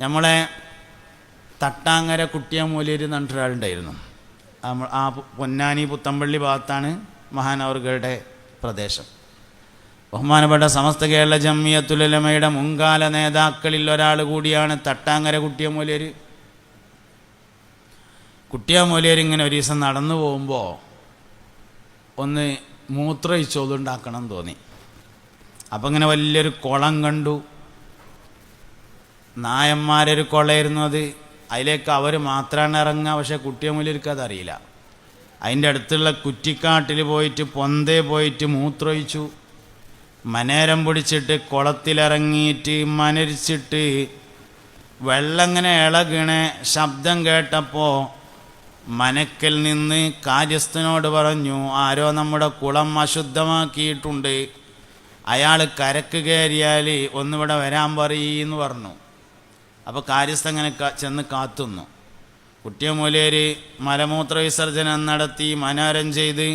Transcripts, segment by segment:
നമ്മളെ തട്ടാങ്ങര എന്ന് പറഞ്ഞിട്ടൊരാളുണ്ടായിരുന്നു നമ്മൾ ആ പൊന്നാനി പുത്തമ്പള്ളി ഭാഗത്താണ് മഹാനവർഗയുടെ പ്രദേശം. ബഹുമാനപ്പെട്ട സമസ്ത കേരള ജമ്മിയത്തുലമയുടെ മുൻകാല നേതാക്കളിൽ ഒരാൾ കൂടിയാണ് തട്ടാങ്ങര കുട്ടിയമൂലിയർ കുട്ടിയമൂലിയർ ഇങ്ങനെ ഒരു ദിവസം നടന്നു പോകുമ്പോൾ ഒന്ന് മൂത്രയിച്ചോതുണ്ടാക്കണം തോന്നി. അപ്പം ഇങ്ങനെ വലിയൊരു കുളം കണ്ടു. നായന്മാരൊരു കുളമായിരുന്നു അത്. അതിലേക്ക് അവർ മാത്രമാണ് ഇറങ്ങുക. പക്ഷേ കുട്ടിയമൂലിയർക്ക് അതറിയില്ല. അതിന്റെ അടുത്തുള്ള കുറ്റിക്കാട്ടിൽ പോയിട്ട് പൊന്തേ പോയിട്ട് മൂത്രൊഴിച്ചു മനേരം പിടിച്ചിട്ട് കുളത്തിലിറങ്ങിയിട്ട് മനരിച്ചിട്ട് വെള്ളം ഇങ്ങനെ ഇളകണ ശബ്ദം കേട്ടപ്പോൾ മനക്കൽ നിന്ന് കാര്യസ്ഥനോട് പറഞ്ഞു ആരോ നമ്മുടെ കുളം അശുദ്ധമാക്കിയിട്ടുണ്ട്. അയാൾ കരക്ക് കയറിയാൽ ഒന്നിവിടെ വരാൻ പറയെന്ന് പറഞ്ഞു. അപ്പോൾ കാര്യസ്ഥ അങ്ങനെ ചെന്ന് കാത്തുന്നു. കുട്ടിയമൂലേര് മലമൂത്ര വിസർജനം നടത്തി മനോരം ചെയ്ത്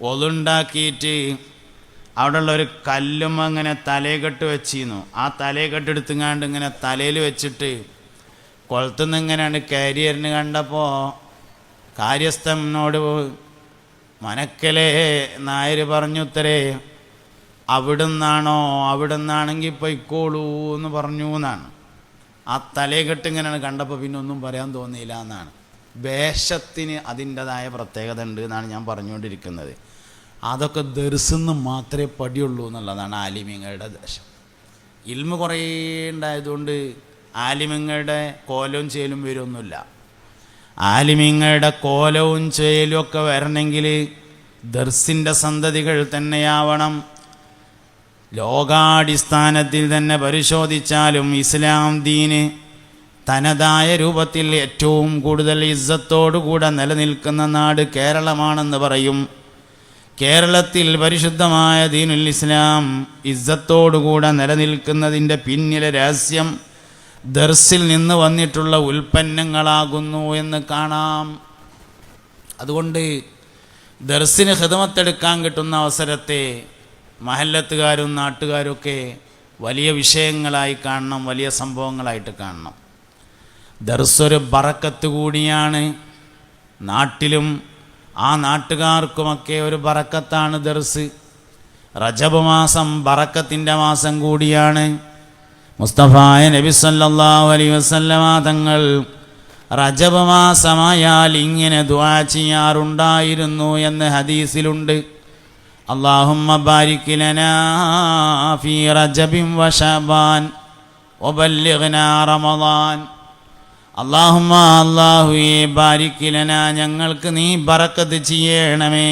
ഒതുണ്ടാക്കിയിട്ട് അവിടെയുള്ള ഒരു കല്ലും അങ്ങനെ തലയെക്കെട്ട് വെച്ചിരുന്നു. ആ തലയെക്കെട്ട് എടുത്തുങ്ങാണ്ട് ഇങ്ങനെ തലയിൽ വെച്ചിട്ട് കൊളത്തുനിന്ന് ഇങ്ങനെയാണ് കാരിയറിന് കണ്ടപ്പോൾ കാര്യസ്ഥനോട് മനക്കലേ നായർ പറഞ്ഞുത്തരേ അവിടുന്നാണോ? അവിടുന്നാണെങ്കിൽ പൊയ്ക്കോളൂ എന്ന് പറഞ്ഞു എന്നാണ് ആ തലയെക്കെട്ട് ഇങ്ങനെയാണ് കണ്ടപ്പോൾ പിന്നെ ഒന്നും പറയാൻ തോന്നിയില്ല എന്നാണ്. വേഷത്തിന് അതിന്റെതായ പ്രത്യേകത ഉണ്ട് എന്നാണ് ഞാൻ പറഞ്ഞുകൊണ്ടിരിക്കുന്നത്. അതൊക്കെ ദർസെന്ന് മാത്രമേ പടിയുള്ളൂ എന്നുള്ളതാണ് ആലിമ്യങ്ങളുടെ ദേശം. ഇൽമ കുറേ ഉണ്ടായതുകൊണ്ട് ആലിമ്യങ്ങളുടെ കോലവും ചേലും വരുമൊന്നുമില്ല. ആലിമ്യങ്ങളുടെ കോലവും ചേലും ഒക്കെ വരണമെങ്കിൽ ദർസിന്റെ സന്തതികൾ തന്നെയാവണം. ലോകാടിസ്ഥാനത്തിൽ തന്നെ പരിശോധിച്ചാലും ഇസ്ലാം ദീന് തനതായ രൂപത്തിൽ ഏറ്റവും കൂടുതൽ ഇസ്സത്തോടുകൂടെ നിലനിൽക്കുന്ന നാട് കേരളമാണെന്ന് പറയും. കേരളത്തിൽ പരിശുദ്ധമായ ദീനുൽ ഇസ്ലാം ഇസ്സത്തോടുകൂടെ നിലനിൽക്കുന്നതിന്റെ പിന്നിലെ രഹസ്യം ദർസിൽ നിന്ന് വന്നിട്ടുള്ള ഉൽപ്പന്നങ്ങളാകുന്നു എന്ന് കാണാം. അതുകൊണ്ട് ദർസിന് ഹിതമത്തെടുക്കാൻ കിട്ടുന്ന അവസരത്തെ മഹല്ലത്തുകാരും നാട്ടുകാരൊക്കെ വലിയ വിഷയങ്ങളായി കാണണം വലിയ സംഭവങ്ങളായിട്ട് കാണണം. ദർസൊരു ബറക്കത്ത് കൂടിയാണ്. നാട്ടിലും ആ നാട്ടുകാർക്കുമൊക്കെ ഒരു ബറക്കത്താണ് ദർസ്. റജബ് മാസം ബറക്കത്തിന്റെ മാസം കൂടിയാണ്. മുസ്തഫായ നബി സല്ലല്ലാഹു അലൈ വസല്ലമ തങ്ങൾ റജബ് മാസമായാൽ ഇങ്ങനെ ദുആ ചെയ്യാറുണ്ടായിരുന്നു എന്ന് ഹദീസിലുണ്ട്. اللهم بارك لنا في رجب وشعبان وبلغنا رمضان അള്ളാഹുമ്മ അള്ളാഹുയെ ബാരിക്കിലന ഞങ്ങൾക്ക് നീ ബറക്കത്ത് ചെയ്യണമേ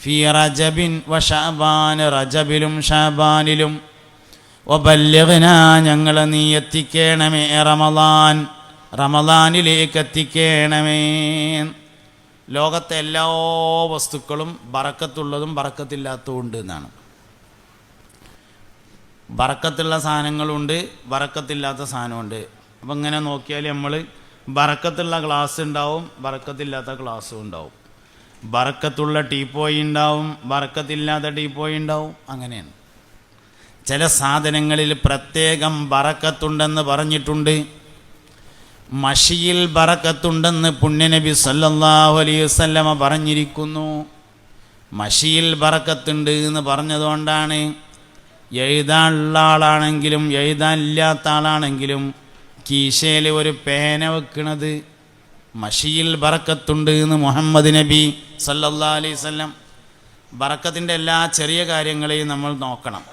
ഫി റജബിൻ വഷാബാൻ റജബിലും ഷാബാനിലും ഒബല്യകന ഞങ്ങളെ നീ എത്തിക്കണമേ റമദാൻ റമദാനിലേക്ക് എത്തിക്കണമേ ലോകത്തെ എല്ലാ വസ്തുക്കളും ബറക്കത്തുള്ളതും ബറക്കത്തില്ലാത്തതും ഉണ്ട് എന്നാണ്. ബറക്കത്തുള്ള സാധനങ്ങളുണ്ട് ബറക്കത്തില്ലാത്ത സാധനമുണ്ട്. അപ്പം ഇങ്ങനെ നോക്കിയാൽ നമ്മൾ ബറക്കത്തുള്ള ഗ്ലാസ് ഉണ്ടാവും ബറക്കത്തില്ലാത്ത ഗ്ലാസ്സും ഉണ്ടാവും. ബറക്കത്തുള്ള ടീപ്പോയി ഉണ്ടാവും ബറക്കത്തില്ലാത്ത ടീപ്പോയി ഉണ്ടാവും അങ്ങനെയാണ്. ചില സാധനങ്ങളിൽ പ്രത്യേകം ബറക്കത്തുണ്ടെന്ന് പറഞ്ഞിട്ടുണ്ട്. മഷിയിൽ ബറക്കത്തുണ്ടെന്ന് പുണ്യനബി സല്ലല്ലാഹു അലൈഹി വസല്ലമ പറഞ്ഞിരിക്കുന്നു. മഷിയിൽ ബറക്കത്തുണ്ട് എന്ന് പറഞ്ഞതുകൊണ്ടാണ് എഴുതാനുള്ള ആളാണെങ്കിലും എഴുതാനില്ലാത്ത ആളാണെങ്കിലും കീശയിൽ ഒരു പേന വെക്കണത് മഷിയിൽ ബറക്കത്തുണ്ട് എന്ന് മുഹമ്മദ് നബി സല്ലല്ലാഹു അലൈഹി വസല്ലം ബറക്കത്തിന്റെ എല്ലാ ചെറിയ കാര്യങ്ങളെയും നമ്മൾ നോക്കണം.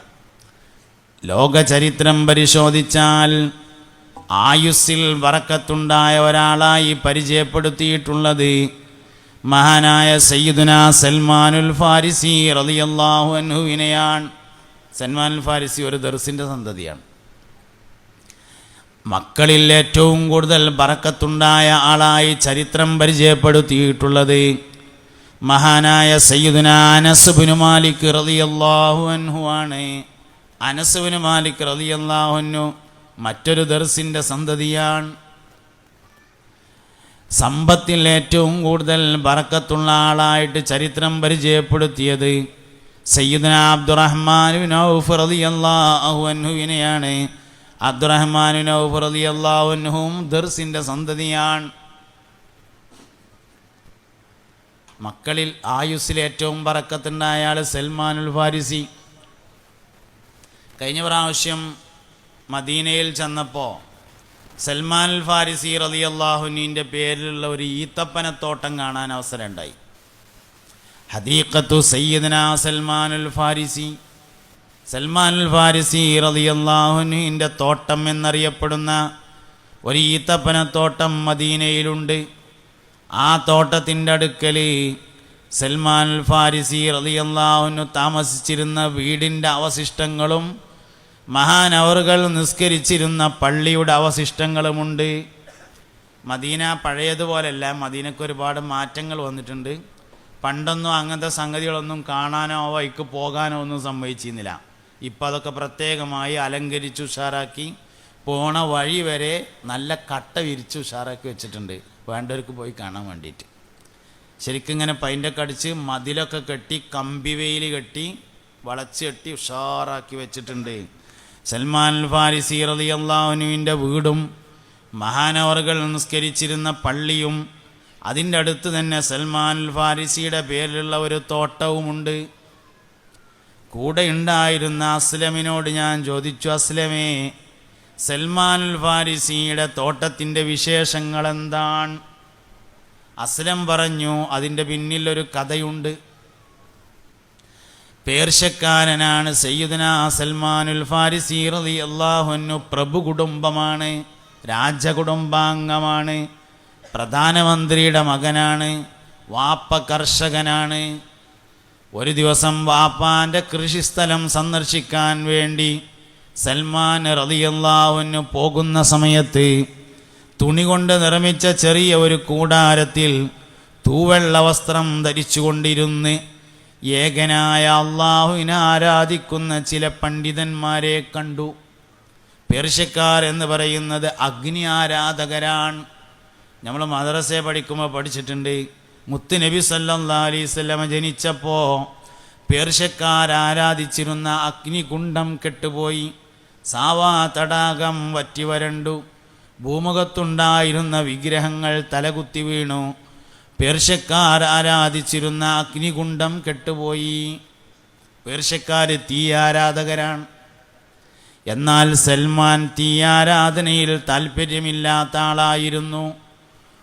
ലോകചരിത്രം പരിശോധിച്ചാൽ ആയുസ്സിൽ വറക്കത്തുണ്ടായ ഒരാളായി പരിചയപ്പെടുത്തിയിട്ടുള്ളത് മഹാനായ സയ്യിദുന സൽമാനുൽ ഫാരിസി റളിയല്ലാഹു അൻഹുവിനെയാണ്. സൽമാനുൽ ഫാരിസി ഒരു ദർസിന്റെ സന്തതിയാണ്. മക്കളിൽ ഏറ്റവും കൂടുതൽ ബറക്കത്തുണ്ടായ ആളായി ചരിത്രം പരിചയപ്പെടുത്തിയിട്ടുള്ളത് മഹാനായ സയ്യിദുന അനസുബിനു മാലിക് റളിയല്ലാഹു അൻഹു ആണ് അനസുബിനു മാലിക് റളിയല്ലാഹു അൻഹു മറ്റൊരു ദർസിന്റെ സന്തതിയാണ്. സമ്പത്തിൽ ഏറ്റവും കൂടുതൽ ബറക്കത്തുള്ള ആളായിട്ട് ചരിത്രം പരിചയപ്പെടുത്തിയത് സയ്യിദന അബ്ദുറഹ്മാൻ ബിൻ ഔഫ് നൗഫ് റളിയല്ലാഹുൻഹും ദർസിന്റെ സന്തതിയാണ്. മക്കളിൽ ആയുസ്സിൽ ഏറ്റവും പറക്കത്തുണ്ടായ ആൾ സൽമാനുൽ ഫാരിസി. കഴിഞ്ഞ പ്രാവശ്യം മദീനയിൽ ചെന്നപ്പോൾ സൽമാൻ അൽ ഫാരിസി റളിയല്ലാഹുവിന്റെ പേരിലുള്ള ഒരു ഈത്തപ്പനത്തോട്ടം കാണാൻ അവസരമുണ്ടായി. ഹദീഖത്തു സയ്യിദന അൽ ഫാരിസി സൽമാൻ അൽ ഫാരിസി റളിയല്ലാഹുവിന്റെ തോട്ടം എന്നറിയപ്പെടുന്ന ഒരു ഈത്തപ്പനത്തോട്ടം മദീനയിലുണ്ട്. ആ തോട്ടത്തിന്റെ അടുക്കൽ സൽമാൻ അൽ ഫാരിസി റളിയല്ലാഹുവിനു താമസിച്ചിരുന്ന വീടിന്റെ അവശിഷ്ടങ്ങളും മഹാനവറുകൾ നിസ്കരിച്ചിരുന്ന പള്ളിയുടെ അവശിഷ്ടങ്ങളുമുണ്ട്. മദീന പഴയതുപോലെയല്ല മദീനക്ക് ഒരുപാട് മാറ്റങ്ങൾ വന്നിട്ടുണ്ട്. പണ്ടൊന്നും അങ്ങനത്തെ സംഗതികളൊന്നും കാണാനോ വൈക്ക് പോകാനോ ഒന്നും സംഭവിച്ചിരുന്നില്ല. ഇപ്പം അതൊക്കെ പ്രത്യേകമായി അലങ്കരിച്ച് ഉഷാറാക്കി പോണ വഴി വരെ നല്ല കട്ട വിരിച്ച് ഉഷാറാക്കി വെച്ചിട്ടുണ്ട്. വേണ്ടവർക്ക് പോയി കാണാൻ വേണ്ടിയിട്ട്. ശരിക്കും ഇങ്ങനെ പൈന്റൊക്കെ കടിച്ച് മതിലൊക്കെ കെട്ടി കമ്പിവേലി കെട്ടി വളച്ച് കെട്ടി ഉഷാറാക്കി വെച്ചിട്ടുണ്ട്. സൽമാൻ ഫാരിസി അള്ളാഹുനുവിന്റെ വീടും മഹാനവറുകൾ നിസ്കരിച്ചിരുന്ന പള്ളിയും അതിന്റെ അടുത്ത് തന്നെ സൽമാൻ ഫാരിസിയുടെ പേരിലുള്ള ഒരു തോട്ടവുമുണ്ട്. കൂടെ ഉണ്ടായിരുന്ന അസ്ലമിനോട് ഞാൻ ചോദിച്ചു അസ്ലമേ സൽമാൻ ഫാരിസിയുടെ തോട്ടത്തിന്റെ വിശേഷങ്ങൾ എന്താണ് അസ്ലം പറഞ്ഞു അതിന്റെ പിന്നിൽ ഒരു കഥയുണ്ട്. പേർഷ്യക്കാരനാണ് സയ്യിദന സൽമാനുൽ ഫാരിസി റതി അള്ളാഹുനു പ്രഭു കുടുംബമാണ് രാജകുടുംബാംഗമാണ് പ്രധാനമന്ത്രിയുടെ മകനാണ് വാപ്പ കർഷകനാണ്. ഒരു ദിവസം വാപ്പാന്റെ കൃഷിസ്ഥലം സന്ദർശിക്കാൻ വേണ്ടി സൽമാൻ റളിയല്ലാഹുവിന് പോകുന്ന സമയത്ത് തുണി കൊണ്ട് നിർമ്മിച്ച ചെറിയ ഒരു കൂടാരത്തിൽ തൂവെള്ള വസ്ത്രം ധരിച്ചുകൊണ്ടിരുന്ന് ഏകനായ അള്ളാഹുവിനെ ആരാധിക്കുന്ന ചില പണ്ഡിതന്മാരെ കണ്ടു. പേർഷ്യക്കാർ എന്ന് പറയുന്നത് അഗ്നി ആരാധകരാണ്. നമ്മൾ മദ്രസയെ പഠിക്കുമ്പോൾ പഠിച്ചിട്ടുണ്ട്. മുത്ത് നബി സല്ലാ അലൈവല്ലമ ജനിച്ചപ്പോൾ പേർഷ്യക്കാർ ആരാധിച്ചിരുന്ന അഗ്നികുണ്ഡം കെട്ടുപോയി. സാവാ തടാകം വറ്റി വരണ്ടു ഭൂമുഖത്തുണ്ടായിരുന്ന വിഗ്രഹങ്ങൾ തലകുത്തി വീണു. പേർഷ്യക്കാർ ആരാധിച്ചിരുന്ന അഗ്നികുണ്ഡം കെട്ടുപോയി. പേർഷ്യക്കാർ തീ ആരാധകരാണ്. എന്നാൽ സൽമാൻ തീ ആരാധനയിൽ താല്പര്യമില്ലാത്ത ആളായിരുന്നു.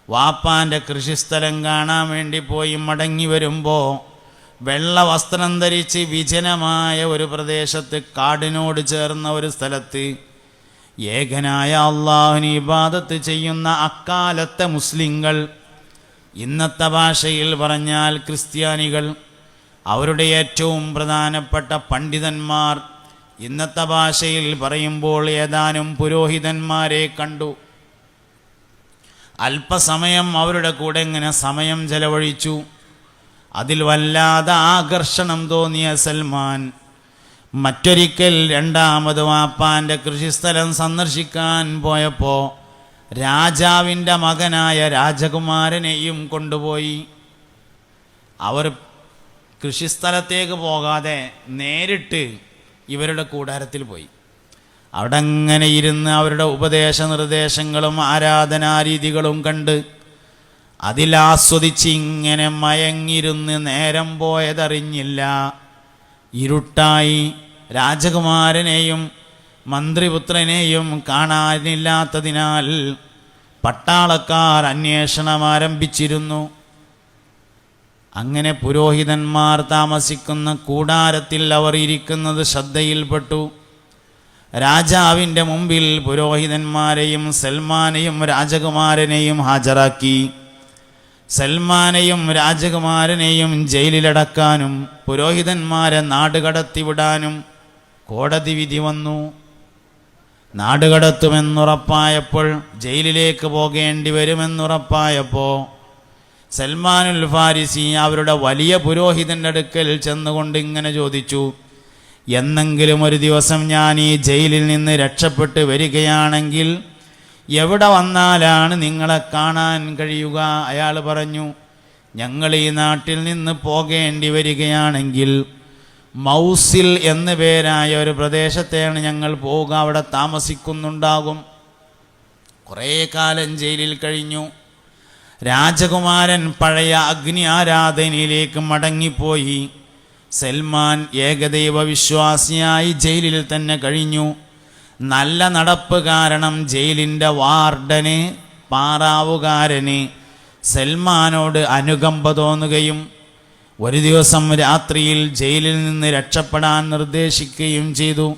വാപ്പാന്റെ കൃഷിസ്ഥലം കാണാൻ വേണ്ടി പോയി മടങ്ങി വരുമ്പോൾ വെള്ള വസ്ത്രം ധരിച്ച് വിജനമായ ഒരു പ്രദേശത്ത് കാടിനോട് ചേർന്ന ഒരു സ്ഥലത്ത് ഏകനായ അള്ളാഹുനി ഇബാദത്ത് ചെയ്യുന്ന അക്കാലത്തെ മുസ്ലിങ്ങൾ ഇന്നത്തെ ഭാഷയിൽ പറഞ്ഞാൽ ക്രിസ്ത്യാനികൾ അവരുടെ ഏറ്റവും പ്രധാനപ്പെട്ട പണ്ഡിതന്മാർ ഇന്നത്തെ ഭാഷയിൽ പറയുമ്പോൾ ഏതാനും പുരോഹിതന്മാരെ കണ്ടു. അല്പസമയം അവരുടെ കൂടെ ഇങ്ങനെ സമയം ചെലവഴിച്ചു. അതിൽ വല്ലാതെ ആകർഷണം തോന്നിയ സൽമാൻ മറ്റൊരിക്കൽ രണ്ടാമത് വാപ്പാന്റെ കൃഷിസ്ഥലം സന്ദർശിക്കാൻ പോയപ്പോൾ രാജാവിന്റെ മകനായ രാജകുമാരനെയും കൊണ്ടുപോയി. അവർ കൃഷിസ്ഥലത്തേക്ക് പോകാതെ നേരിട്ട് ഇവരുടെ കൂടാരത്തിൽ പോയി. അവിടെ അങ്ങനെ ഇരുന്ന് അവരുടെ ഉപദേശ നിർദ്ദേശങ്ങളും ആരാധനാരീതികളും കണ്ട് അതിലാസ്വദിച്ച് ഇങ്ങനെ മയങ്ങിരുന്ന് നേരം പോയതറിഞ്ഞില്ല. ഇരുട്ടായി രാജകുമാരനെയും മന്ത്രിപുത്രനെയും കാണാനില്ലാത്തതിനാൽ പട്ടാളക്കാർ അന്വേഷണം ആരംഭിച്ചിരുന്നു. അങ്ങനെ പുരോഹിതന്മാർ താമസിക്കുന്ന കൂടാരത്തിൽ അവർ ഇരിക്കുന്നത് ശ്രദ്ധയിൽപ്പെട്ടു. രാജാവിന്റെ മുമ്പിൽ പുരോഹിതന്മാരെയും സൽമാനെയും രാജകുമാരനെയും ഹാജരാക്കി. സൽമാനെയും രാജകുമാരനെയും ജയിലിലടക്കാനും പുരോഹിതന്മാരെ നാടുകടത്തിവിടാനും കോടതി വിധി വന്നു. നാടുകടത്തുമെന്നുറപ്പായപ്പോൾ ജയിലിലേക്ക് പോകേണ്ടി വരുമെന്നുറപ്പായപ്പോൾ സൽമാനുൽ ഫാരിസി അവരുടെ വലിയ പുരോഹിതന്റെ അടുക്കൽ ചെന്നുകൊണ്ട് ഇങ്ങനെ ചോദിച്ചു എന്നെങ്കിലും ഒരു ദിവസം ഞാൻ ഈ ജയിലിൽ നിന്ന് രക്ഷപ്പെട്ട് വരികയാണെങ്കിൽ എവിടെ വന്നാലാണ് നിങ്ങളെ കാണാൻ കഴിയുക? അയാൾ പറഞ്ഞു ഞങ്ങൾ ഈ നാട്ടിൽ നിന്ന് പോകേണ്ടി വരികയാണെങ്കിൽ മൗസിൽ എന്ന പേരായ ഒരു പ്രദേശത്തെയാണ് ഞങ്ങൾ പോവുക. അവിടെ താമസിക്കുന്നുണ്ടാകും. കുറേ കാലം ജയിലിൽ കഴിഞ്ഞു. രാജകുമാരൻ പഴയ അഗ്നി ആരാധനയിലേക്ക് മടങ്ങിപ്പോയി. സൽമാൻ ഏകദൈവ വിശ്വാസിയായി ജയിലിൽ തന്നെ കഴിഞ്ഞു. നല്ല നടപ്പ് കാരണം ജയിലിന്റെ വാർഡന് പാറാവുകാരന് സൽമാനോട് അനുകമ്പ തോന്നുകയും ഒരു ദിവസം രാത്രിയിൽ ജയിലിൽ നിന്ന് രക്ഷപ്പെടാൻ നിർദ്ദേശിക്കുകയും ചെയ്തു.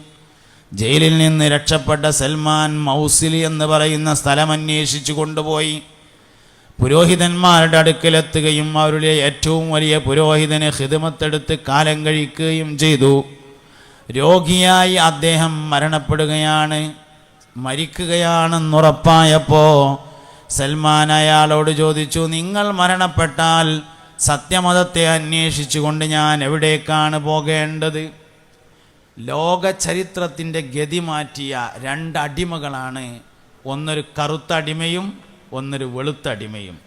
ജയിലിൽ നിന്ന് രക്ഷപ്പെട്ട സൽമാൻ മൗസിലി എന്ന് പറയുന്ന സ്ഥലം അന്വേഷിച്ചു കൊണ്ടുപോയി. പുരോഹിതന്മാരുടെ അടുക്കലെത്തുകയും അവരുടെ ഏറ്റവും വലിയ പുരോഹിതന് ഹിതമത്തെടുത്ത് കാലം കഴിക്കുകയും ചെയ്തു. രോഗിയായി അദ്ദേഹം മരണപ്പെടുകയാണ് മരിക്കുകയാണെന്നുറപ്പായപ്പോൾ സൽമാൻ അയാളോട് ചോദിച്ചു നിങ്ങൾ മരണപ്പെട്ടാൽ സത്യമതത്തെ അന്വേഷിച്ചുകൊണ്ട് ഞാൻ എവിടേക്കാണ് പോകേണ്ടത്? ലോക ചരിത്രത്തിന്റെ ഗതി മാറ്റിയ രണ്ടടിമകളാണ്. ഒന്നൊരു കറുത്തടിമയും ഒന്നൊരു വെളുത്ത അടിമയും.